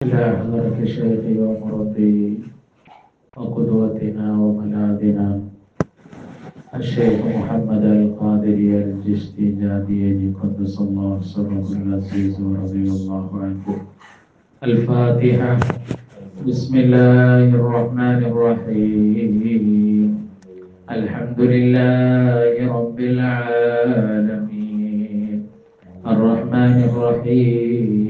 إلى حضرة شيخي ومربي وقدوتنا وملاذنا الشيخ محمد القادري الجستيجادي قدس الله سره العزيز ورضي الله عنه الفاتحة. بسم الله الرحمن الرحيم. الحمد لله رب العالمين. الرحمن الرحيم.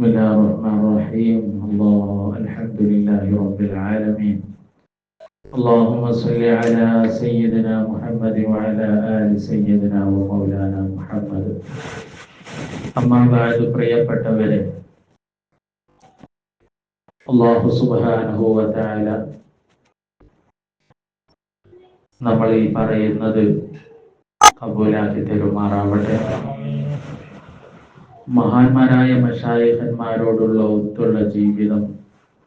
بسم الله الرحمن الرحيم الله الحمد لله رب العالمين اللهم صل على سيدنا محمد وعلى آل سيدنا ومولانا محمد أما بعد പ്രിയപ്പെട്ടവരെ അള്ളാഹു സുബ്ഹാനഹു വതആല നമ്മൾ ഈ പറയുന്നത് കബൂലാക്കി തരുമാറാവട്ടെ മഹാന്മാരായ മഷായഹന്മാരോടുള്ള ഒത്തുള്ള ജീവിതം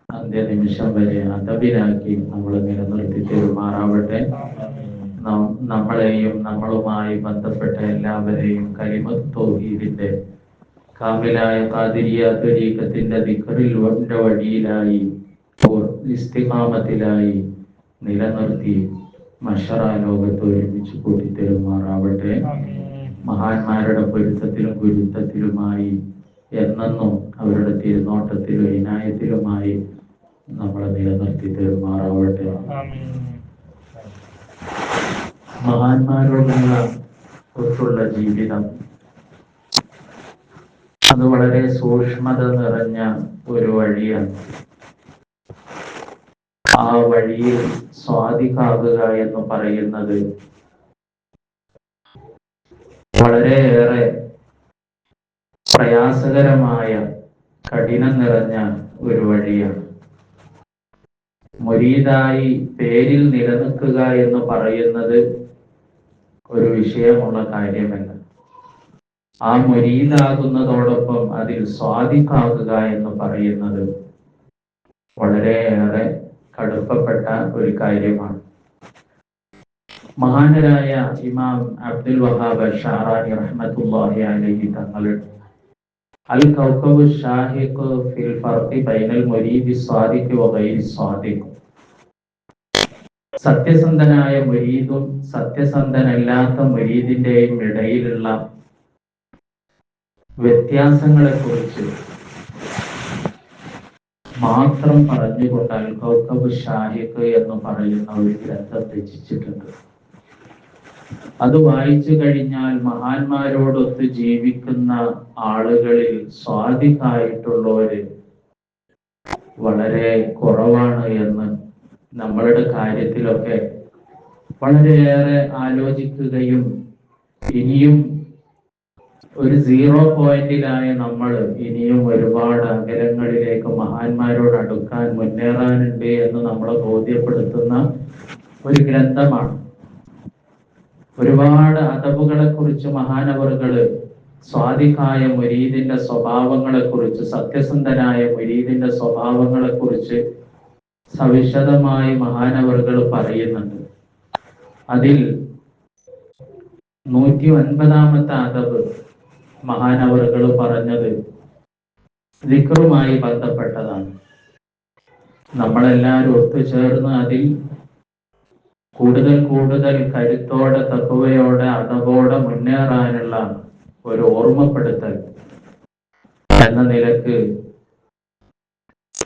അന്ത്യനിമിഷം വരെ അതബിലാക്കി നമ്മൾ നിലനിർത്തി തെരുമാറാവട്ടെ. നമ്മളെയും നമ്മളുമായി ബന്ധപ്പെട്ട എല്ലാവരെയും കരിമത്തോഹീദിന്റെ കാമിലായ കാതിരിയ ത്വരീക്കത്തിന്റെ ദിഖറിൽ വഴിയിലായി ഇസ്തിഹാമത്തിലായി നിലനിർത്തി മഷറ ലോകത്ത് ഒരുമിച്ച് കൂട്ടിത്തരുമാറാവട്ടെ. മഹാന്മാരുടെ പൊരുത്തത്തിലും ഗുരുത്തത്തിലുമായി എന്നെന്നും അവരുടെ തിരുനോട്ടത്തിലും ഇനായത്തിലുമായി നമ്മളെ നിലനിർത്തി തരുമാറാവട്ടെ. മഹാന്മാരോടുള്ള ജീവിതം. അത് വളരെ സൂക്ഷ്മത നിറഞ്ഞ ഒരു വഴിയാണ്. ആ വഴിയിൽ സ്വാധികാകുക എന്ന് പറയുന്നത് വളരെയേറെ പ്രയാസകരമായ കഠിനം നിറഞ്ഞ ഒരു വഴിയാണ്. മുരീതായി പേരിൽ നിലനിൽക്കുക എന്ന് പറയുന്നത് ഒരു വിഷയമുള്ള കാര്യമല്ല. ആ മുരീതാകുന്നതോടൊപ്പം അതിൽ സ്വാധിക്കാകുക എന്ന് പറയുന്നത് വളരെയേറെ കടുപ്പപ്പെട്ട ഒരു കാര്യമാണ്. മഹാനരായ ഇമാം അബ്ദുൽ വഹാബ് ഷാറാനി റഹ്മത്തുല്ലാഹി അലൈഹി തങ്ങൾ അൽ ഷാഹിഖ് ഫിൽ ബൈനൽ സത്യസന്ധനായ മുരീദും സത്യസന്ധനല്ലാത്ത മുരീദിന്റെയും ഇടയിലുള്ള വ്യത്യാസങ്ങളെ കുറിച്ച് മാത്രം പറഞ്ഞുകൊണ്ട് അൽ കൗക്കബ് ഷാഹിഖ് എന്ന് പറയുന്ന ഒരു ഗ്രന്ഥം രചിച്ചിട്ടുണ്ട്. അത് വായിച്ചു കഴിഞ്ഞാൽ മഹാന്മാരോടൊത്ത് ജീവിക്കുന്ന ആളുകളിൽ സ്വാധികായിട്ടുള്ളവര് വളരെ കുറവാണ് എന്ന് നമ്മളുടെ കാര്യത്തിലൊക്കെ വളരെയേറെ ആലോചിക്കുകയും ഇനിയും ഒരു സീറോ പോയിന്റിലായ നമ്മൾ ഇനിയും ഒരുപാട് അകലങ്ങളിലേക്ക് മഹാന്മാരോട് അടുക്കാൻ മുന്നേറാനുണ്ട് എന്ന് നമ്മളെ ബോധ്യപ്പെടുത്തുന്ന ഒരു ഗ്രന്ഥമാണ്. ഒരുപാട് അതവുകളെ കുറിച്ച് മഹാനവറുകൾ സ്വാധികായ മുരീദിന്റെ സ്വഭാവങ്ങളെ കുറിച്ച് സത്യസന്ധനായ മുരീദിന്റെ സ്വഭാവങ്ങളെ കുറിച്ച് സവിശദമായി മഹാനവറുകൾ പറയുന്നുണ്ട്. അതിൽ നൂറ്റി ഒൻപതാമത്തെ അതവ് മഹാനവറുകൾ പറഞ്ഞത് ദിക്റുമായി ബന്ധപ്പെട്ടതാണ്. നമ്മളെല്ലാവരും ഒത്തുചേർന്ന് അതിൽ കൂടുതൽ കൂടുതൽ കരുത്തോടെ തത്വയോടെ അതവോടെ മുന്നേറാനുള്ള ഒരു ഓർമ്മപ്പെടുത്തൽ എന്ന നിലയ്ക്ക്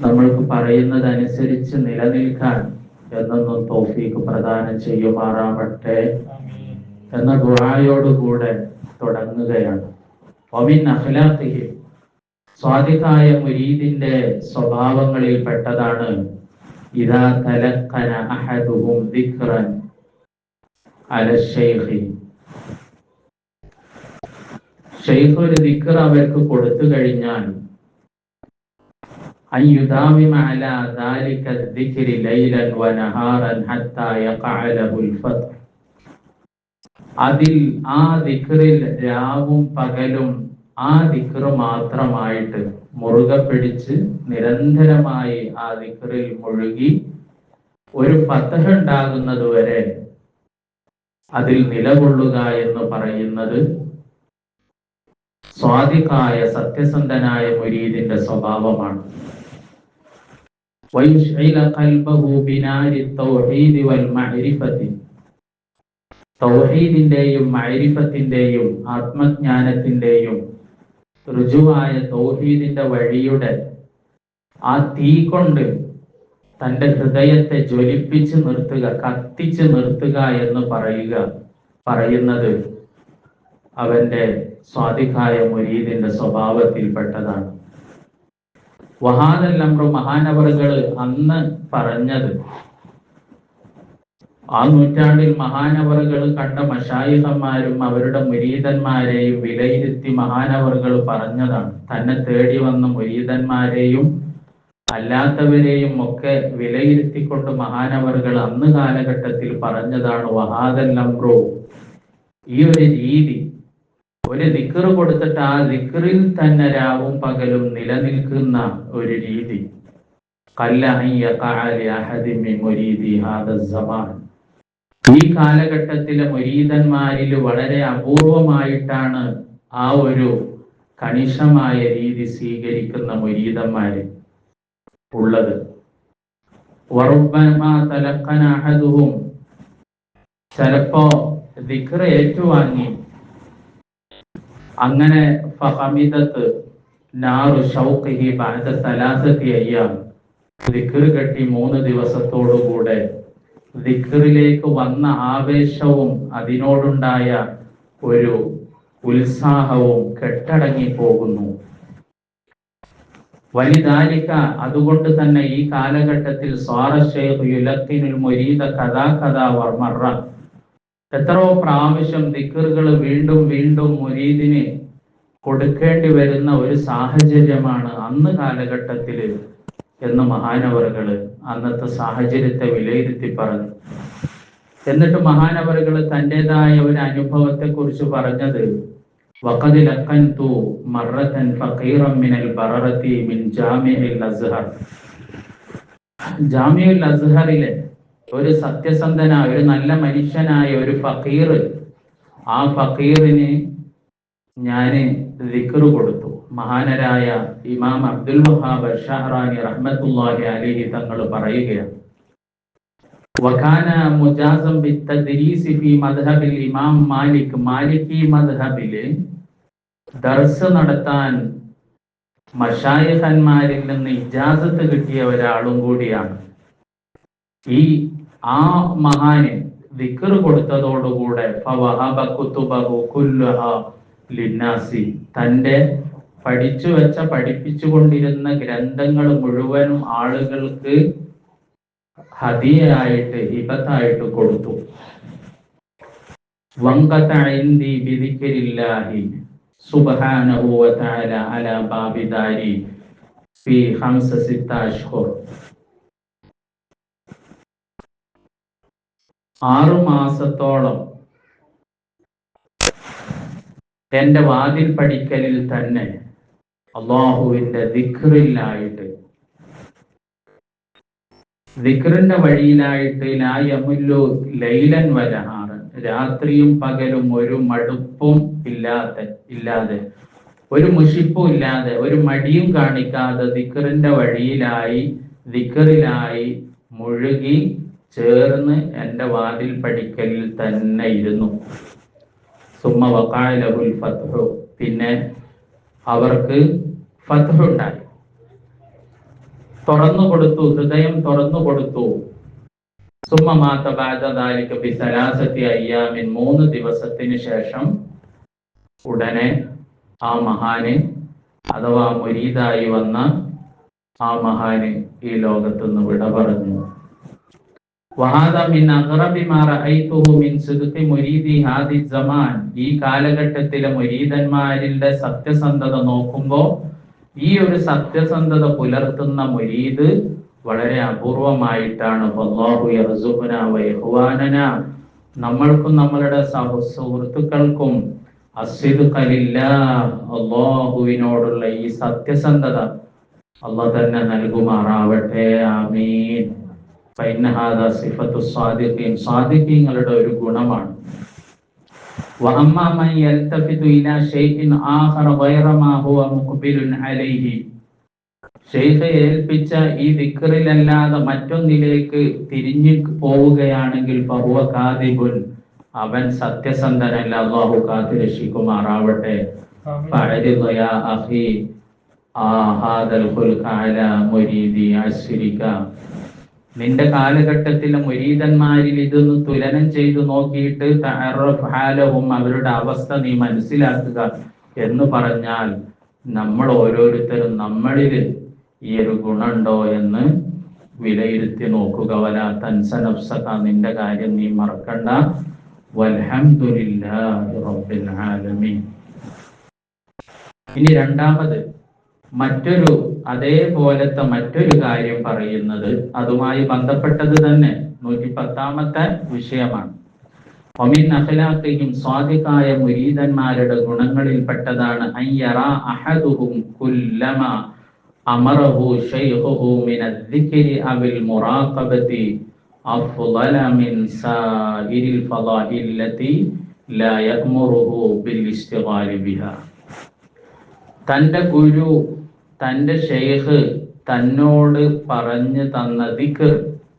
നമ്മൾക്ക് പറയുന്നതനുസരിച്ച് നിലനിൽക്കാൻ എന്നൊന്നും തോഫീക്ക് പ്രദാനം ചെയ്യുമാറാവട്ടെ എന്ന ഗുഹായോടുകൂടെ തുടങ്ങുകയാണ്. ഒമിൻ അഖ്ലാഖിഹി. സ്വാധികായ മുരീദിന്റെ സ്വഭാവങ്ങളിൽ പെട്ടതാണ് ഇതാ തലക്കന അഹദുഹും ദിക്റൻ അല ശൈഖി ഷെയ്ഖ് ഒരു ദിക്കർ അവർക്ക് കൊടുത്തു കഴിഞ്ഞാൽ أن يداوم على ذلك الذكر ليلا ونهارا حتى يقع له الفتح അതിൽ ആ ദിക്റിൽ രാവും പകലും ആ ദിക്റ് മാത്രമായിട്ട് മുറുകെ പിടിച്ച് നിരന്തരമായി ആ ദിക്റിൽ മുഴുകി ഒരു പത്തഹുണ്ടാകുന്നത് വരെ അതിൽ നിലകൊള്ളുക എന്ന് പറയുന്നത് സ്വാധികായ സത്യസന്ധനായ മുരീദിന്റെ സ്വഭാവമാണ്. തൗഹീദിന്റെയും മഹരിഫത്തിന്റെയും ആത്മജ്ഞാനത്തിന്റെയും ഋജുവായ തൗഹീദിന്റെ വഴിയുടെ ആ തീ കൊണ്ട് തന്റെ ഹൃദയത്തെ ജ്വലിപ്പിച്ച് നിർത്തുക കത്തിച്ച് നിർത്തുക എന്ന് പറയുക പറയുന്നത് അവന്റെ സ്വാധികായ മുരീദിന്റെ സ്വഭാവത്തിൽപ്പെട്ടതാണ്. വഹാദല്ലംറു മഹാനവറുകൾ അന്ന് പറഞ്ഞത് ആ നൂറ്റാണ്ടിൽ മഹാനവറുകൾ കണ്ട മഷായിഹന്മാരും അവരുടെ മുരീതന്മാരെയും വിലയിരുത്തി മഹാനവറുകൾ പറഞ്ഞതാണ്. തന്നെ തേടി വന്ന മുരീതന്മാരെയും അല്ലാത്തവരെയും ഒക്കെ വിലയിരുത്തിക്കൊണ്ട് മഹാനവറുകൾ അന്ന് കാലഘട്ടത്തിൽ പറഞ്ഞതാണ് വഹാദൻ ലംബ്രോ ഈ ഒരു രീതി ഒരു ദിക്കറ് കൊടുത്തിട്ട് ആ ദിക്കറിൽ തന്നെ രാവും പകലും നിലനിൽക്കുന്ന ഒരു രീതി. ഈ കാലഘട്ടത്തിലെ മുരീതന്മാരിൽ വളരെ അപൂർവമായിട്ടാണ് ആ ഒരു കണിശമായ രീതി സ്വീകരിക്കുന്ന മുരീതന്മാര് ഉള്ളത്. ചിലപ്പോ ദിക്ർ ഏറ്റുവാങ്ങി. അങ്ങനെ ഫഹമിദത്ത് നാറു ഷൗഖി ബഅദ സലാസത്തി അയ്യാം. ദിക്ർ കെട്ടി മൂന്ന് ദിവസത്തോടുകൂടെ ദിക്റിലേക്ക് വന്ന ആവേശവും അതിനോടുണ്ടായ ഒരു ഉത്സാഹവും കെട്ടടങ്ങി പോകുന്നു വലിതാലിക്ക അതുകൊണ്ട് തന്നെ ഈ കാലഘട്ടത്തിൽ വർമറ. എത്രയോ പ്രാവശ്യം ദിക്കറുകൾ വീണ്ടും വീണ്ടും മുരീദിന് കൊടുക്കേണ്ടി വരുന്ന ഒരു സാഹചര്യമാണ് അന്ന് കാലഘട്ടത്തിൽ എന്ന് മഹാനവറുകൾ അന്നത്തെ സാഹചര്യത്തെ വിലയിരുത്തി പറഞ്ഞു. എന്നിട്ട് മഹാനവറുകൾ തന്റെതായ ഒരു അനുഭവത്തെ കുറിച്ച് പറഞ്ഞത് لقنت مرة فقيرا من البررة من جامع الأزهر. ജാമിഉൽ അസ്ഹറിലെ ഒരു സത്യസന്ധനായ ഒരു നല്ല മനുഷ്യനായ ഒരു ഫക്കീർ ആ ഫക്കീറിന് ഞാൻ ദിക്റ് കൊടുത്തു. മഹാനരായ ഇമാം അബ്ദുൽ വഹാബ് ഷഹറാനി റഹ്മത്തുല്ലാഹി അലിഹി തങ്ങൾ പറയുകയാണ്. വഖാന മുജാസം ബിത്തദ്രീസ് ഫി മദ്ഹബിൽ ഇമാം മാലിക് മാലിക്കി മദ്ഹബിൽ ദർസ് നടത്താൻ മഷായിഖന്മാരിൽ നിന്ന് ഇജാസത്ത് കിട്ടിയ ഒരാളും കൂടിയാണ്. ഈ ആ മഹാന് ദിക്കർ കൊടുത്തതോടുകൂടെ ലിന്നാസി തന്റെ പഠിച്ചു വെച്ച പഠിപ്പിച്ചുകൊണ്ടിരുന്ന ഗ്രന്ഥങ്ങൾ മുഴുവനും ആളുകൾക്ക് ഹദിയായിട്ട് ഹിബത്തായിട്ട് കൊടുത്തു. ആറു മാസത്തോളം എന്റെ വാതിൽ പഠിക്കലിൽ തന്നെ അള്ളാഹുവിന്റെ ദിഖറിലായിട്ട് ദിഖറിന്റെ വഴിയിലായിട്ട് ലായമുല്ലു ലൈലൻ വരഹാറ് രാത്രിയും പകലും ഒരു മടുപ്പും ഇല്ലാതെ ഇല്ലാതെ ഒരു മുഷിപ്പും ഇല്ലാതെ ഒരു മടിയും കാണിക്കാതെ ദിക്റിന്റെ വഴിയിലായി ദിക്റിലായി മുഴുകി ചേർന്ന് എന്റെ വാതിൽ പഠിക്കലിൽ തന്നെ ഇരുന്നു. സുമ്മ വക്കാലഹുൽ ഫത്ഹു. പിന്നെ അവർക്ക് ഫത്ഹു ഉണ്ടായി തുറന്നു കൊടുത്തു ഹൃദയം തുറന്നു കൊടുത്തു. സുമ്മമാത്ത മാത്ത പിസരാസത്തി അയ്യാമിൻ മൂന്ന് ദിവസത്തിന് ശേഷം ഉടനെ ആ മഹാന് അഥവാ മുരീദായി വന്ന ആ മഹാന് ഈ ലോകത്തുനിന്ന് വിട പറഞ്ഞു. ഈ കാലഘട്ടത്തിലെ മുരീതന്മാരിന്റെ സത്യസന്ധത നോക്കുമ്പോ ഈ ഒരു സത്യസന്ധത പുലർത്തുന്ന മുരീദ് വളരെ അപൂർവമായിട്ടാണ്. നമ്മൾക്കും നമ്മളുടെ സഹ സുഹൃത്തുക്കൾക്കും അസിദ്ഖലില്ല അള്ളാഹുവിനോടുള്ള ഈ സത്യസന്ധത അള്ളാഹ് തന്നെ നൽകുമാറാവട്ടെ. ആമീൻ. ഫൈനഹാദ സിഫത്തു സ്വാദിഖീൻ സ്വാദിഖീങ്ങളുടെ ഒരു ഗുണമാണ് وأما من يلتفت إلى شيء آخر غير ما هو مقبل عليه ഷെയ്ഖ് ഏൽപ്പിച്ച ഈ ദിക്കറിലല്ലാതെ മറ്റൊന്നിലേക്ക് തിരിഞ്ഞു പോവുകയാണെങ്കിൽ ബഹുവ കാതിബുൻ അവൻ സത്യസന്ധനല്ല അള്ളാഹു കാത്തു രക്ഷിക്കുമാറാവട്ടെ فأعرض يا أخي آه هذا الخلق على مريدي عسرك നിന്റെ കാലഘട്ടത്തിലെ മുരീതന്മാരിൽ ഇതൊന്ന് തുലനം ചെയ്തു നോക്കിയിട്ട് തഅറഫ് ഹാലവും അവരുടെ അവസ്ഥ നീ മനസ്സിലാക്കുക എന്ന് പറഞ്ഞാൽ നമ്മൾ ഓരോരുത്തരും നമ്മളിൽ ഈ ഒരു ഗുണമുണ്ടോ എന്ന് വിലയിരുത്തി നോക്കുക. വല തൻസനഫ്സക നിന്റെ കാര്യം നീ മറക്കണ്ട. വൽഹംദുലില്ലാഹി റബ്ബിൽ ആലമീൻ. ഇനി രണ്ടാമത് മറ്റൊരു അതേപോലത്തെ മറ്റൊരു കാര്യം പറയുന്നത് അതുമായി ബന്ധപ്പെട്ടത് തന്നെ നൂറ്റി പത്താമത്തെ വിഷയമാണ്. ഒമിൻ അഖലാഖയും സ്വാധികായ മുരീതന്മാരുടെ ഗുണങ്ങളിൽപ്പെട്ടതാണ് പെട്ടതാണ്. അഹദുഹും കുല്ലമ അമറഹു മുറാഖബതി ബിൽ ബിഹാ. തന്റെ ഗുരു തന്റെ ഷെയ്ഖ് തന്നോട് പറഞ്ഞു തന്ന ദിക്കർ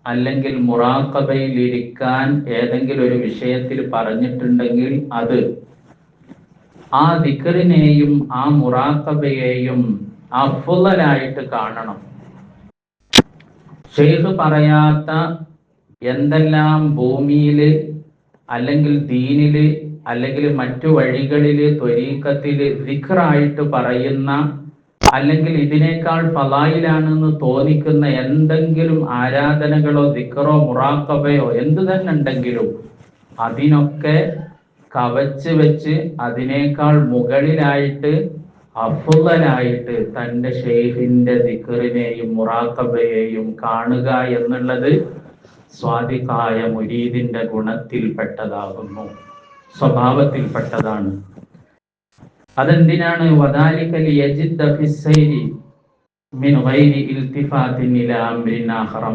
അല്ലെങ്കിൽ മുറാക്കബയിൽ ഇരിക്കാൻ ഏതെങ്കിലും ഒരു വിഷയത്തിൽ പറഞ്ഞിട്ടുണ്ടെങ്കിൽ അത് ആ ദിക്കറിനെയും ആ മുറാക്കബയെയും അഫുലായിട്ട് കാണണം. ഷെയ്ഖ് പറയാത്ത എന്തെല്ലാം ഭൂമിയിൽ അല്ലെങ്കിൽ ദീനിൽ അല്ലെങ്കിൽ മറ്റു വഴികളിൽ ത്വരീക്കത്തിൽ ദിഖറായിട്ട് പറയുന്ന അല്ലെങ്കിൽ ഇതിനേക്കാൾ ഫലായിലാണെന്ന് തോന്നിക്കുന്ന എന്തെങ്കിലും ആരാധനകളോ ദിക്കറോ മുറാക്കബയോ എന്തു തന്നെ ഉണ്ടെങ്കിലും അതിനൊക്കെ കവച്ച് വെച്ച് അതിനേക്കാൾ മുകളിലായിട്ട് അഫുലായിട്ട് തന്റെ ഷെയ്ഖിന്റെ ദിക്കറിനെയും മുറാക്കബയെയും കാണുക എന്നുള്ളത് സ്വാധികായ മുരീദിന്റെ ഗുണത്തിൽപ്പെട്ടതാകുന്നു. സ്വഭാവത്തിൽപ്പെട്ടതാണ്. അതെന്തിനാണ്?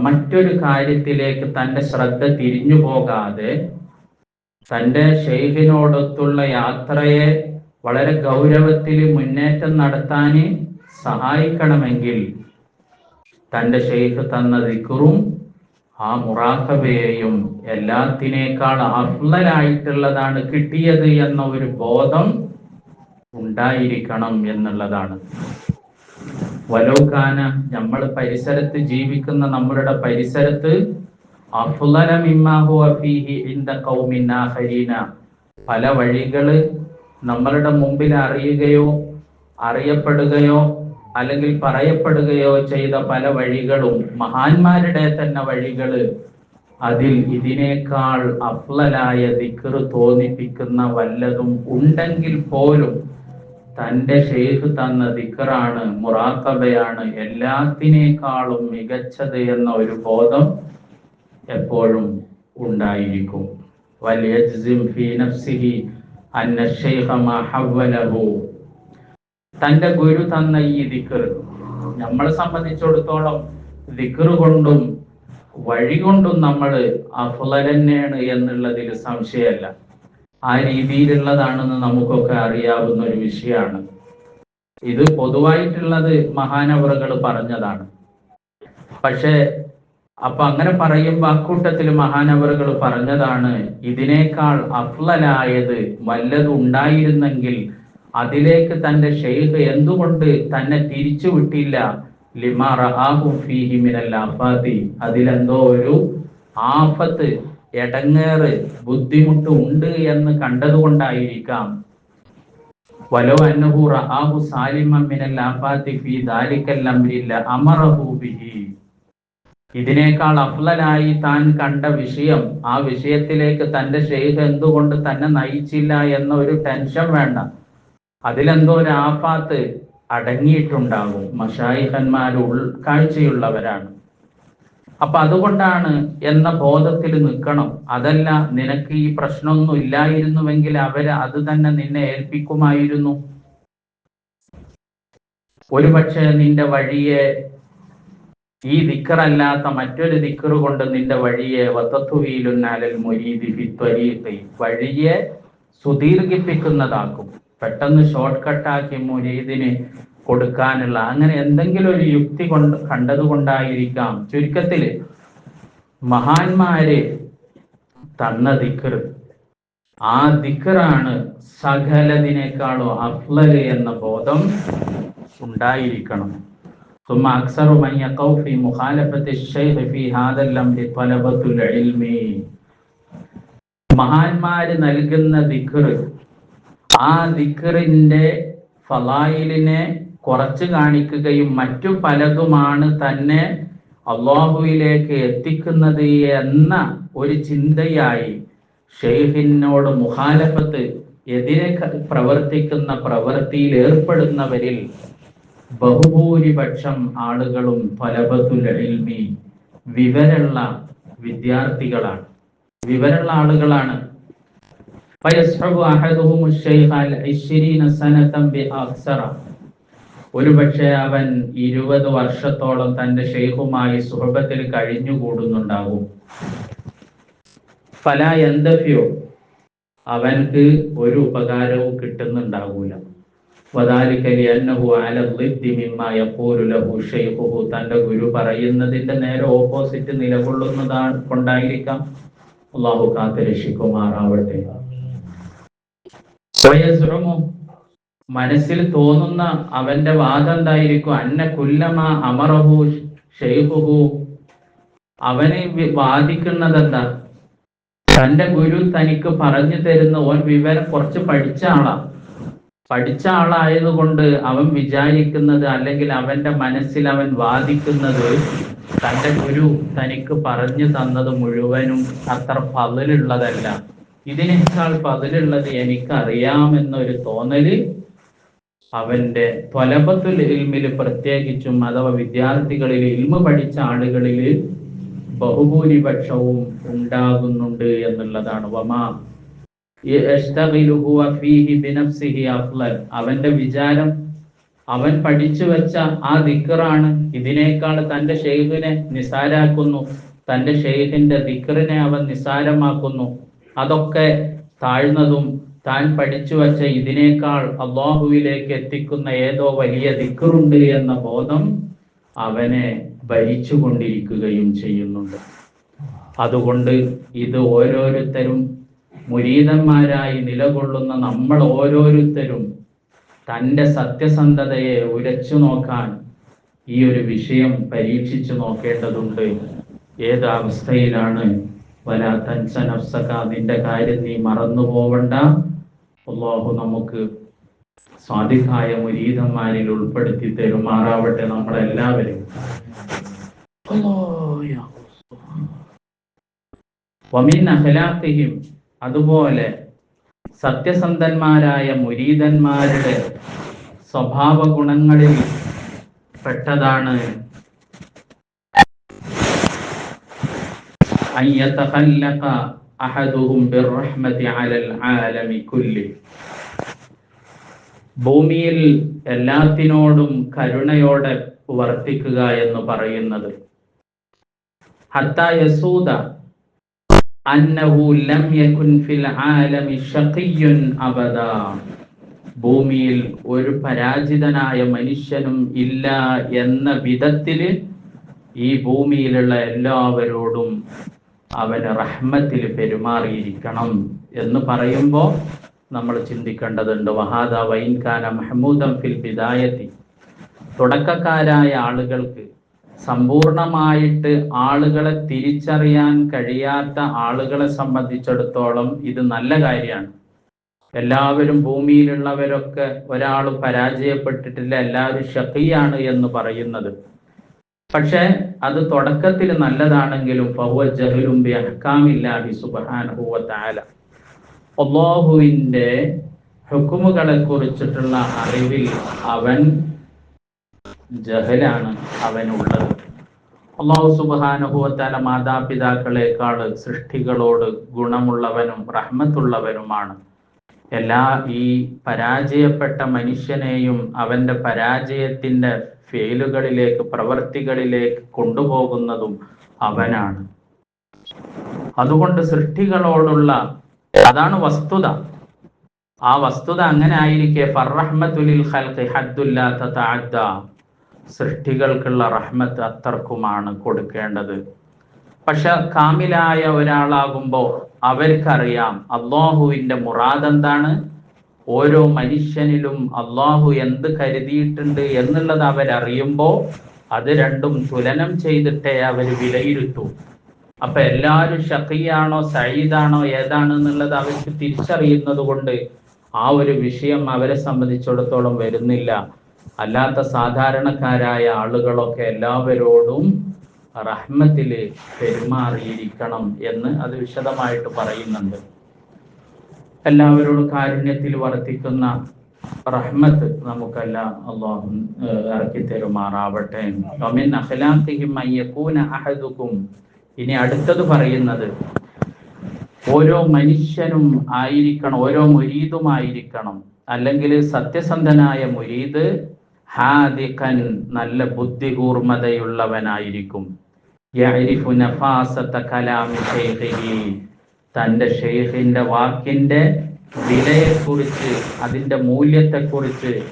മറ്റൊരു കാര്യത്തിലേക്ക് തന്റെ ശ്രദ്ധ തിരിഞ്ഞു പോകാതെ തന്റെ ഷെയ്ഖിനോടൊത്തുള്ള യാത്രയെ വളരെ ഗൗരവത്തിൽ മുന്നേറ്റം നടത്താൻ സഹായിക്കണമെങ്കിൽ തന്റെ ഷെയ്ഖ് തന്ന ദിക്റും ആ മുറാഖബയെയും എല്ലാത്തിനേക്കാൾ അഫ്ലലായിട്ടുള്ളതാണ് കിട്ടിയത് എന്ന ഒരു ബോധം ഉണ്ടായിരിക്കണം എന്നുള്ളതാണ്. വലോകാന നമ്മൾ പരിസരത്ത് ജീവിക്കുന്ന നമ്മളുടെ പരിസരത്ത് പല വഴികൾ നമ്മളുടെ മുമ്പിൽ അറിയുകയോ അറിയപ്പെടുകയോ അല്ലെങ്കിൽ പറയപ്പെടുകയോ ചെയ്ത പല വഴികളും മഹാന്മാരുടെ തന്നെ വഴികൾ അതിൽ ഇതിനേക്കാൾ അഫ്ലലായ ദിക്കറ് തോന്നിപ്പിക്കുന്ന വല്ലതും ഉണ്ടെങ്കിൽ പോലും തന്റെ ഷെയ്ഖ് തന്ന ദിക്റാണ് മുറാക്കബയാണ്. എല്ലാത്തിനേക്കാളും മികച്ചത് എന്ന ഒരു ബോധം എപ്പോഴും ഉണ്ടായിരിക്കും. തന്റെ ഗുരു തന്ന ഈ ദിക്കർ. നമ്മളെ സംബന്ധിച്ചിടത്തോളം ദിക്കർ കൊണ്ടും വഴി കൊണ്ടും നമ്മൾ അഫ്ലരന്നെയാണ് എന്നുള്ളതിൽ സംശയമല്ല. ആ രീതിയിലുള്ളതാണെന്ന് നമുക്കൊക്കെ അറിയാവുന്ന ഒരു വിഷയമാണ് ഇത് പൊതുവായിട്ടുള്ളത് മഹാനവറുകൾ പറഞ്ഞതാണ്. പക്ഷേ അപ്പൊ അങ്ങനെ പറയുമ്പോ അക്കൂട്ടത്തിൽ മഹാനവറുകൾ പറഞ്ഞതാണ് ഇതിനേക്കാൾ അഫ്ലലായത് വല്ലതുണ്ടായിരുന്നെങ്കിൽ അതിലേക്ക് തന്റെ ഷെയ്ഖ് എന്തുകൊണ്ട് തന്നെ തിരിച്ചു വിട്ടില്ല? ലിമാ റആഹു ഫീഹി മിനൽ അതിലെന്തോ ഒരു ആഫത്ത് എടങ്ങേറ് ബുദ്ധിമുട്ട് ഉണ്ട് എന്ന് കണ്ടതുകൊണ്ടായിരിക്കാം. വലോ അന്നഹു റഹാഹു സാലിമൻ ദാലിക്കൽ അമറഹു ബിഹി. ഇതിനേക്കാൾ അഫ്ലലായി താൻ കണ്ട വിഷയം ആ വിഷയത്തിലേക്ക് തന്റെ ഷെയ്ഖ് എന്തുകൊണ്ട് തന്നെ നയിച്ചില്ല എന്ന ഒരു ടെൻഷൻ വേണ്ട. അതിലെന്തോ ഒരു ആഫാത്ത് അടങ്ങിയിട്ടുണ്ടാകും. മഷായിഹന്മാർ ഉൾക്കാഴ്ചയുള്ളവരാണ് അപ്പൊ അതുകൊണ്ടാണ് എന്ന ബോധത്തിൽ നിൽക്കണം. അതല്ല നിനക്ക് ഈ പ്രശ്നമൊന്നും ഇല്ലായിരുന്നുവെങ്കിൽ അവർ അത് തന്നെ നിന്നെ ഏൽപ്പിക്കുമായിരുന്നു. ഒരുപക്ഷെ നിന്റെ വഴിയെ ഈ ദിക്കറല്ലാത്ത മറ്റൊരു ദിക്കറ് കൊണ്ട് നിന്റെ വഴിയെ വത്തത്തുവീലുന്നാലൽ മൊരീതി ഫിത്വരീഖി വഴിയെ സുദീർഘിപ്പിക്കുന്നതാക്കും. പെട്ടെന്ന് ഷോർട്ട് കട്ടാക്കി മുരീദിന് കൊടുക്കാനുള്ള അങ്ങനെ എന്തെങ്കിലും ഒരു യുക്തി കൊണ്ട് കണ്ടതുകൊണ്ടായിരിക്കാം ചുരുക്കത്തില് മഹാന്മാര് തന്ന ദിക്കർ ആ ദിക്കറാണ് സകലതിനേക്കാളും അഫ്ലല് എന്ന ബോധം ഉണ്ടായിരിക്കണം ثم أكثر من يقع في مخالفة الشيخ في هذا الأمر طلبة العلم മഹാന്മാര് നൽകുന്ന ദിക്കർ ആ ദിക്കറിന്റെ ഫലായിലിനെ കുറച്ച് കാണിക്കുകയും മറ്റു പലതുമാണ് തന്നെ അള്ളാഹുവിലേക്ക് എത്തിക്കുന്നത് എന്ന ഒരു ചിന്തയായി ഷെയ്ഖിനോട് മുഖാലഫത്ത് എതിരെ പ്രവർത്തിക്കുന്ന പ്രവൃത്തിയിൽ ഏർപ്പെടുന്നവരിൽ ബഹുഭൂരിപക്ഷം ആളുകളും ഫലബത്തുൽ ഇൽമി വിവരമുള്ള വിദ്യാർത്ഥികളാണ് വിവരമുള്ള ആളുകളാണ് فيصحب أحدهم الشيخ العشرين سنة بأكثر ഒരുപക്ഷെ അവൻ ഇരുപത് വർഷത്തോളം തന്റെ ഷെയ്ഖുമായി സുഹൃത്തിൽ കഴിഞ്ഞുകൂടുന്നുണ്ടാകും ഫല എന്തഫ്യോ അവൻക്ക് ഒരു ഉപകാരവും കിട്ടുന്നുണ്ടാകൂല തന്റെ ഗുരു പറയുന്നതിന്റെ നേരെ ഓപ്പോസിറ്റ് നിലകൊള്ളുന്നതാണ് കൊണ്ടായിരിക്കാം. അള്ളാഹു കാത്തുരക്ഷിക്കുമാറാവട്ടെ. വയസ്റുമു മനസ്സിൽ തോന്നുന്ന അവന്റെ വാദം എന്തായിരിക്കും അന്ന കുല്ലമ അമറഹു ഷെയ്ഹുഹു അവനെ വാദിക്കുന്നത് എന്താ തന്റെ ഗുരു തനിക്ക് പറഞ്ഞു തരുന്ന ഓൻ വിവരം കുറച്ച് പഠിച്ച ആളാ. പഠിച്ച ആളായതുകൊണ്ട് അവൻ വിചാരിക്കുന്നത് അല്ലെങ്കിൽ അവന്റെ മനസ്സിൽ അവൻ വാദിക്കുന്നത് തന്റെ ഗുരു തനിക്ക് പറഞ്ഞു തന്നത് മുഴുവനും അത്ര പതിലുള്ളതല്ല. ഇതിനേക്കാൾ പതിലുള്ളത് എനിക്കറിയാമെന്നൊരു തോന്നൽ അവന്റെ ത്വലബത്തുൽ ഇൽമിൽ പ്രത്യേകിച്ചും അഥവാ വിദ്യാർത്ഥികളിൽ ഇൽമ പഠിച്ച ആളുകളിൽ ബഹുഭൂരിപക്ഷവും ഉണ്ടാകുന്നുണ്ട് എന്നുള്ളതാണ്. വമാ അവന്റെ വിചാരം അവൻ പഠിച്ചു വെച്ച ആ ദിക്കറാണ് ഇതിനേക്കാൾ തന്റെ ഷെയ്ഖിനെ നിസാരാക്കുന്നു. തന്റെ ഷെയ്ഖിന്റെ ദിക്കറിനെ അവൻ നിസാരമാക്കുന്നു. അതൊക്കെ താഴ്ന്നതും താൻ പഠിച്ചു വച്ച ഇതിനേക്കാൾ അള്ളാഹുവിലേക്ക് എത്തിക്കുന്ന ഏതോ വലിയ ദിക്കറുണ്ട് എന്ന ബോധം അവനെ ഭരിച്ചുകൊണ്ടിരിക്കുകയും ചെയ്യുന്നുണ്ട്. അതുകൊണ്ട് ഇത് ഓരോരുത്തരും മുരീതന്മാരായി നിലകൊള്ളുന്ന നമ്മൾ ഓരോരുത്തരും തന്റെ സത്യസന്ധതയെ ഉരച്ചു നോക്കാൻ ഈ ഒരു വിഷയം പരീക്ഷിച്ചു നോക്കേണ്ടതുണ്ട്. ഏത് അവസ്ഥയിലാണ് വലാ തൻസ നഫ്സക നിന്റെ കാര്യം നീ മറന്നു പോവണ്ട അള്ളാഹു നമുക്ക് സ്വാധികായ മുരീതന്മാരിൽ ഉൾപ്പെടുത്തി തെരുമാറാവട്ടെ നമ്മളെല്ലാവരും അഖലാഖിഹിം അതുപോലെ സത്യസന്ധന്മാരായ മുരീതന്മാരുടെ സ്വഭാവ ഗുണങ്ങളിൽ പെട്ടതാണ് أن ഭൂമിയിൽ എല്ലാത്തിനോടും കരുണയോടെ വർത്തിക്കുക എന്ന് പറയുന്നത്. ഹത്ത യസൂദ അന്നഹു ലം യകുൻ ഫിൽ ആലമി ഷഖിയ്യുൻ അബദ. ഭൂമിയിൽ ഒരു പരാജിതനായ മനുഷ്യനും ഇല്ല എന്ന വിധത്തിൽ ഈ ഭൂമിയിലുള്ള എല്ലാവരോടും അവന് റഹ്മത്തിൽ പെരുമാറിയിരിക്കണം എന്ന് പറയുമ്പോൾ നമ്മൾ ചിന്തിക്കേണ്ടതുണ്ട്. വഹാദ വൈൻകാന മെഹമൂദം ഫിൽ ബിദായത്തി തുടക്കക്കാരായ ആളുകൾക്ക് സമ്പൂർണമായിട്ട് ആളുകളെ തിരിച്ചറിയാൻ കഴിയാത്ത ആളുകളെ സംബന്ധിച്ചിടത്തോളം ഇത് നല്ല കാര്യമാണ്. എല്ലാവരും ഭൂമിയിലുള്ളവരൊക്കെ ഒരാൾ പരാജയപ്പെട്ടിട്ടില്ല എല്ലാവരും ഷക്കിയാണ് എന്ന് പറയുന്നത്. പക്ഷെ അത് തുടക്കത്തിൽ നല്ലതാണെങ്കിലും ഫഹുവ ജഹലും അഹ്കാമില്ലാഹി തആല. അള്ളാഹുവിന്റെ ഹുക്കുമുകളെ കുറിച്ചിട്ടുള്ള അറിവിൽ അവൻ ജഹലാണ് അവനുള്ളത്. അള്ളാഹു സുബാനുഭവത്താല മാതാപിതാക്കളെക്കാൾ സൃഷ്ടികളോട് ഗുണമുള്ളവനും റഹ്മത്തുള്ളവനുമാണ്. എല്ലാ ഈ പരാജയപ്പെട്ട മനുഷ്യനെയും അവന്റെ പരാജയത്തിന്റെ ഫെയിലുകളിലേക്ക് പ്രവർത്തികളിലേക്ക് കൊണ്ടുപോകുന്നതും അവനാണ്. അതുകൊണ്ട് സൃഷ്ടികളോടുള്ള അതാണ് വസ്തുത. ആ വസ്തുത അങ്ങനെ ആയിരിക്കെ ഖൽഖി സൃഷ്ടികൾക്കുള്ള റഹ്മത്ത് അത്രക്കുമാണ് കൊടുക്കേണ്ടത്. പക്ഷെ കാമിലായ ഒരാളാകുമ്പോൾ അവർക്കറിയാം അള്ളാഹുവിന്റെ മുറാദ് എന്താണ് ഓരോ മനുഷ്യനിലും അള്ളാഹു എന്ത് കരുതിയിട്ടുണ്ട് എന്നുള്ളത് അവരറിയുമ്പോൾ അത് രണ്ടും തുലനം ചെയ്തിട്ടേ അവർ വിലയിരുത്തൂ. അപ്പൊ എല്ലാവരും ഷക്കിയാണോ സയ്യിദാണോ ഏതാണ് എന്നുള്ളത് അവർക്ക് തിരിച്ചറിയുന്നത് കൊണ്ട് ആ ഒരു വിഷയം അവരെ സംബന്ധിച്ചിടത്തോളം വരുന്നില്ല. അല്ലാത്ത സാധാരണക്കാരായ ആളുകളൊക്കെ എല്ലാവരോടും റഹ്മത്തിൽ പെരുമാറിയിരിക്കണം എന്ന് അത് വിശദമായിട്ട് പറയുന്നുണ്ട്. എല്ലാവരോടും കാരുണ്യത്തിൽ വർത്തിക്കുന്ന റഹ്മത്ത് നമുക്കെല്ലാം അള്ളാഹു ഇറക്കി തരുമാറാവട്ടെ. ഇനി അടുത്തത് പറയുന്നത് ഓരോ മനുഷ്യനും ആയിരിക്കണം ഓരോ മുരീദും ആയിരിക്കണം. അല്ലെങ്കിൽ സത്യസന്ധനായ മുരീദ് ഹാദിഖൻ നല്ല ബുദ്ധികൂർമ്മതയുള്ളവനായിരിക്കും തന്റെ ഷെയ്ഖിന്റെ വാക്കിന്റെ വിലയെക്കുറിച്ച് അതിന്റെ മൂല്യത്തെക്കുറിച്ച്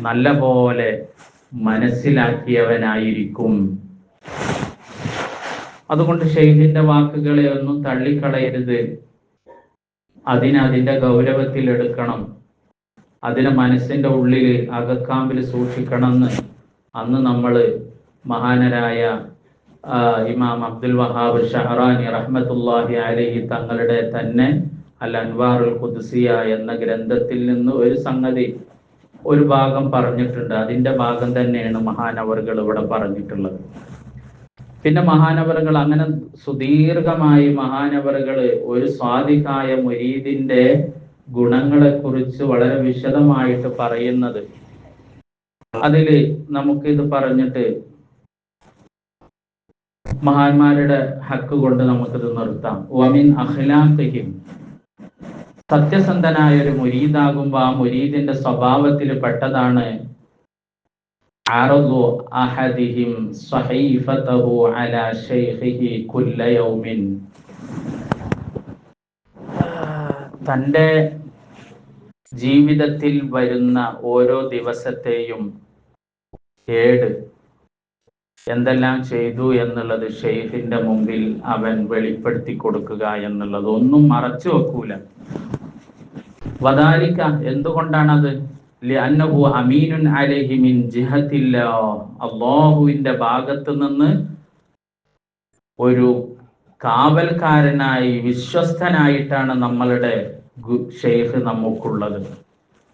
നല്ല പോലെ മനസ്സിലാക്കിയവനായിരിക്കും. അതുകൊണ്ട് ഷെയ്ഖിന്റെ വാക്കുകളെ ഒന്നും തള്ളിക്കളയരുത്. അതിനെ അതിന്റെ ഗൗരവത്തിൽ എടുക്കണം. അതിനെ മനസ്സിന്റെ ഉള്ളിൽ അകക്കാമ്പിൽ സൂക്ഷിക്കണമെന്ന് അന്ന് നമ്മൾ മഹാനരായ ഇമാം അബ്ദുൽ വഹാബ് ഷഹറാനി റഹ്മത്തുല്ലാഹി അലഹി തങ്ങളുടെ തന്നെ അൽ അൻവാറുൽ ഖുദ്സിയ എന്ന ഗ്രന്ഥത്തിൽ നിന്ന് ഒരു സംഗതി ഒരു ഭാഗം പറഞ്ഞിട്ടുണ്ട്. അതിന്റെ ഭാഗം തന്നെയാണ് മഹാനവറുകൾ ഇവിടെ പറഞ്ഞിട്ടുള്ളത്. പിന്നെ മഹാനവറുകൾ അങ്ങനെ സുദീർഘമായി മഹാനവറുകൾ ഒരു സ്വാധികായ മുരീദിന്റെ ഗുണങ്ങളെ കുറിച്ച് വളരെ വിശദമായിട്ട് പറയുന്നത്. അതിൽ നമുക്കിത് പറഞ്ഞിട്ട് മഹാന്മാരുടെ ഹക്ക് കൊണ്ട് നമുക്കിത് നിർത്താം വമിൻ അഖ്ലാഖിഹിം സത്യസന്ധനായ ഒരു മുരീദാകുമ്പോ ആ മുരീദിന്റെ സ്വഭാവത്തിൽ പെട്ടതാണ് عرض أحدهم صحيفته على شيخه كل يوم തൻ്റെ ജീവിതത്തിൽ വരുന്ന ഓരോ ദിവസത്തെയും ഏട് എന്തെല്ലാം ചെയ്തു എന്നുള്ളത് ഷെയ്ഖിന്റെ മുമ്പിൽ അവൻ വെളിപ്പെടുത്തി കൊടുക്കുക എന്നുള്ളത് ഒന്നും മറച്ചു വെക്കൂല. വദാലിക്ക എന്തുകൊണ്ടാണത്? അള്ളാഹുവിന്റെ ഭാഗത്ത് നിന്ന് ഒരു കാവൽക്കാരനായി വിശ്വസ്തനായിട്ടാണ് നമ്മളുടെ ഷെയ്ഖ് നമുക്കുള്ളത്.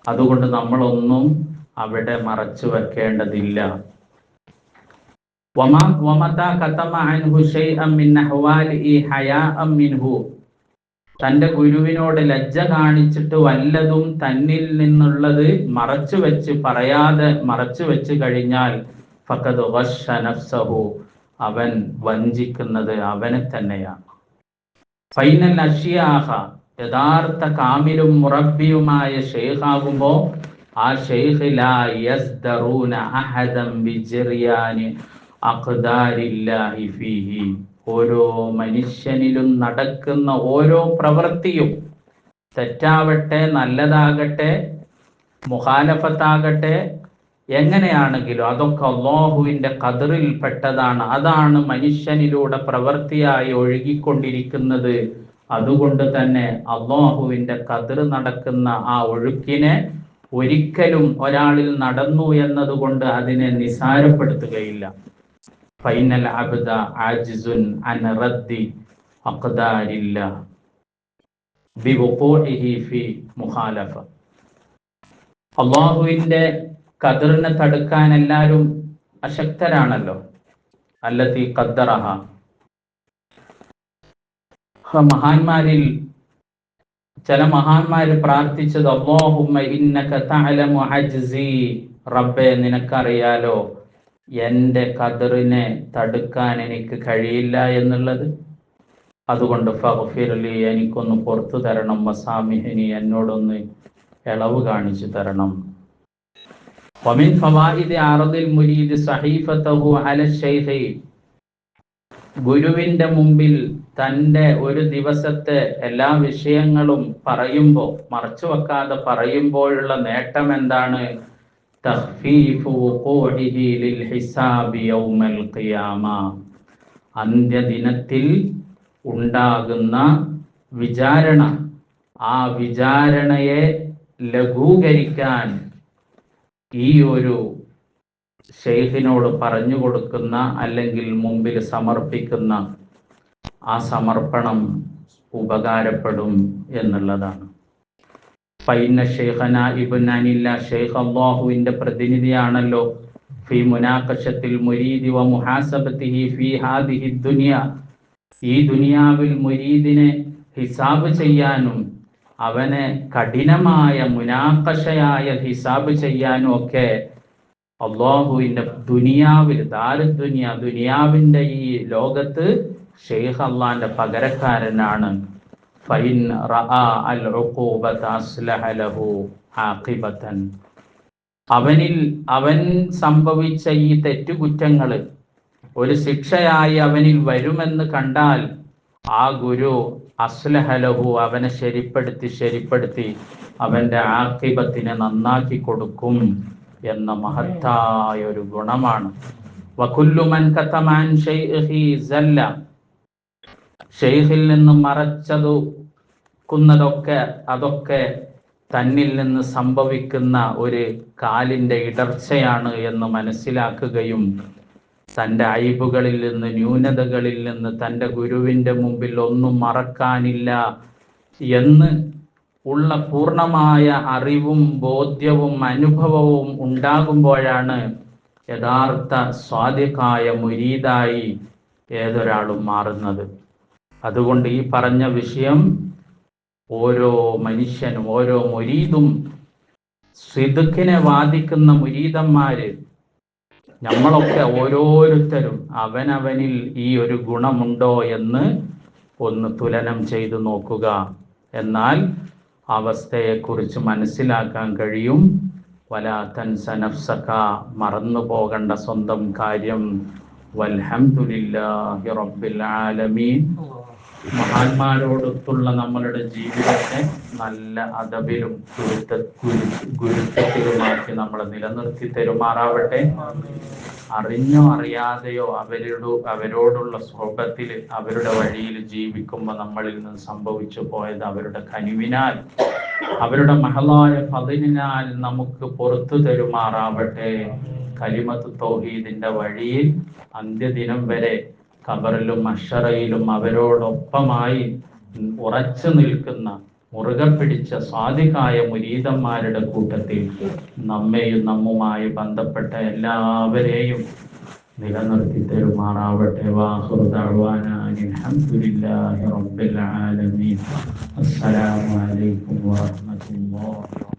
അതുകൊണ്ട് നമ്മളൊന്നും അവിടെ മറച്ചു വെക്കേണ്ടതില്ല. തന്റെ ഗുരുവിനോട് ലജ്ജ കാണിച്ചിട്ട് വല്ലതും തന്നിൽ നിന്നുള്ളത് മറച്ചു വെച്ച് പറയാതെ മറച്ചു വെച്ച് കഴിഞ്ഞാൽ ഫക്കത് ഘശ്ശ നഫ്സഹു. അവൻ വഞ്ചിക്കുന്നത് അവനെ തന്നെയാണ്. ഫൈനൽ അഷിയാഹ യഥാർത്ഥ കാമിലും മുറബിയുമായ ഷെയ്ഖാകുമ്പോ ആ ഷെയ്ഖ് അഖ്ദാരില്ലാഹി ഫീഹി. ഓരോ മനുഷ്യനിലും നടക്കുന്ന ഓരോ പ്രവൃത്തിയും തെറ്റാവട്ടെ നല്ലതാകട്ടെ മുഖാലഫത്താകട്ടെ എങ്ങനെയാണെങ്കിലും അതൊക്കെ അള്ളാഹുവിന്റെ കതിറിൽ പെട്ടതാണ്. അതാണ് മനുഷ്യനിലൂടെ പ്രവൃത്തിയായി ഒഴുകിക്കൊണ്ടിരിക്കുന്നത്. അതുകൊണ്ട് തന്നെ അള്ളാഹുവിന്റെ കതിർ നടക്കുന്ന ആ ഒഴുക്കിനെ ഒരിക്കലും ഒരാളിൽ നടന്നു എന്നതുകൊണ്ട് അതിനെ നിസാരപ്പെടുത്തുകയില്ല. ഫൈനൽ عاجز ആജിസുൻ رد റദ്ദി الله بوقوعه في മുഖാലഫ. അള്ളാഹുവിന്റെ കതിറിനെ തടുക്കാൻ എല്ലാവരും അശക്തരാണല്ലോ. അല്ലത്തി ഖദ്ദറഹ. ഹ, മഹാന്മാരിൽ ചില മഹാന്മാര് പ്രാർത്ഥിച്ചത് അള്ളാഹുമ്മ ഇന്നക തഅലമു അജ്സി റബ്ബേ നിനക്കറിയാലോ? എൻ്റെ കതിറിനെ തടുക്കാൻ എനിക്ക് കഴിയില്ല എന്നുള്ളത് അതുകൊണ്ട് ഫഹഫിർലി എനിക്കൊന്ന് പുറത്തു തരണം വസാമിഹിനി എന്നോടൊന്ന് ഇളവ് കാണിച്ചു തരണം ومن فوائد عرض المريد صحيفته على الشيخ ഗുരുവിന്റെ മുമ്പിൽ തൻ്റെ ഒരു ദിവസത്തെ എല്ലാ വിഷയങ്ങളും പറയുമ്പോൾ മറച്ചു വെക്കാതെ പറയുമ്പോഴുള്ള നേട്ടം എന്താണ് തഖ്ഫീഫു വുഖൂഇഹി ലിൽ ഹിസാബി യൗമൽ ഖിയാമ. അന്ത്യദിനത്തിൽ ഉണ്ടാകുന്ന വിചാരണ ആ വിചാരണയെ ലഘൂകരിക്കാൻ ഈ ഒരു ഷെയ്ഖിനോട് പറഞ്ഞു കൊടുക്കുന്ന അല്ലെങ്കിൽ മുമ്പിൽ സമർപ്പിക്കുന്ന ആ സമർപ്പണം ഉപകാരപ്പെടും എന്നുള്ളതാണ്. ഫൈന ഷെയ്ഖന ഇബ്നാനില്ല ഷെയ്ഖ് അള്ളാഹുവിന്റെ പ്രതിനിധിയാണല്ലോ. ഫി മുനാഖശത്തിൽ മുരീദി വ മുഹാസബത്തിഹി ഫി ഹാദിഹി ദുനിയ. ഈ ദുനിയാവിൽ മുരീദിനെ ഹിസാബ് ചെയ്യാനും അവനെ കഠിനമായ മുനാക്കശയായ ഹിസാബ് ചെയ്യാനും ഒക്കെ അള്ളാഹുവിന്റെ ദുനിയാവിൽ ദാരുദുനിയ ദുനിയാവിന്റെ ഈ ലോകത്ത് ഷെയ്ഖ് അള്ളാന്റെ പകരക്കാരനാണ്. ഫൈൻ رأى അൽ أصلح ലഹു ആഖിബതൻ അവനിൽ അവൻ സംഭവിച്ച ഈ തെറ്റുകുറ്റങ്ങൾ ഒരു ശിക്ഷയായി അവനിൽ വരുമെന്ന് കണ്ടാൽ ആ ഗുരു അസ്ലഹലഹു അവനെ ശരിപ്പെടുത്തി ശരിപ്പെടുത്തി അവന്റെ ആക്ഷേപത്തിനെ നന്നാക്കി കൊടുക്കും എന്ന മഹത്തായ ഒരു ഗുണമാണ്. വകുല്ലുമൻ ഷെയ്ഖിൽ നിന്നും മറച്ചതു ക്കുന്നതൊക്കെ അതൊക്കെ തന്നിൽ നിന്ന് സംഭവിക്കുന്ന ഒരു കാലിന്റെ ഇടർച്ചയാണ് എന്ന് മനസ്സിലാക്കുകയും തന്റെ അയവുകളിൽ നിന്ന് ന്യൂനതകളിൽ നിന്ന് തന്റെ ഗുരുവിന്റെ മുമ്പിൽ ഒന്നും മറക്കാനില്ല എന്ന് ഉള്ള പൂർണമായ അറിവും ബോധ്യവും അനുഭവവും ഉണ്ടാകുമ്പോഴാണ് യഥാർത്ഥ സ്വാധികായ മുരീതായി ഏതൊരാളും മാറുന്നത്. അതുകൊണ്ട് ഈ പറഞ്ഞ വിഷയം ഓരോ മനുഷ്യനും ഓരോ മുരീദും സിദുക്കിനെ വാദിക്കുന്ന മുരീതന്മാര് നമ്മളൊക്കെ ഓരോരുത്തരും അവനവനിൽ ഈ ഒരു ഗുണമുണ്ടോ എന്ന് ഒന്ന് തുലനം ചെയ്തു നോക്കുക. എന്നാൽ അവസ്ഥയെക്കുറിച്ച് മനസ്സിലാക്കാൻ കഴിയും. വലാത്തൻ സനഫ്സക മറന്നു പോകേണ്ട സ്വന്തം കാര്യം. വൽഹംദുലില്ലാഹി റബ്ബിൽ ആലമീൻ. മഹാന്മാരോടൊത്തുള്ള നമ്മളുടെ ജീവിതത്തെ നല്ല അതവിലും ഗുരുത്ത ഗുരു ഗുരുത്വത്തിലുമാക്കി നമ്മളെ നിലനിർത്തി തെരുമാറാവട്ടെ. അറിഞ്ഞോ അറിയാതെയോ അവരോട് അവരോടുള്ള സ്വർഗത്തിൽ അവരുടെ വഴിയിൽ ജീവിക്കുമ്പോൾ നമ്മളിൽ നിന്ന് സംഭവിച്ചു പോയത് അവരുടെ കനിവിനാൽ. അവരുടെ മഹലായ പതിനാൽ നമുക്ക് പുറത്തു തരുമാറാവട്ടെ. കലിമത്ത് തൗഹീദിന്റെ വഴിയിൽ അന്ത്യദിനം വരെ ഖബറിലും അഷറയിലും അവരോടൊപ്പമായി ഉറച്ചു നിൽക്കുന്ന മുറുകെ പിടിച്ച സ്വാധികായ മുരീതന്മാരുടെ കൂട്ടത്തിൽ നമ്മെയും നമ്മുമായി ബന്ധപ്പെട്ട എല്ലാവരെയും നിലനിർത്തി തരുമാറാവട്ടെ. വാഹുദാൻ റബ്ബിൽ ആലമീൻ. അസ്സലാമു അലൈക്കും വറഹ്മത്തുള്ളാഹി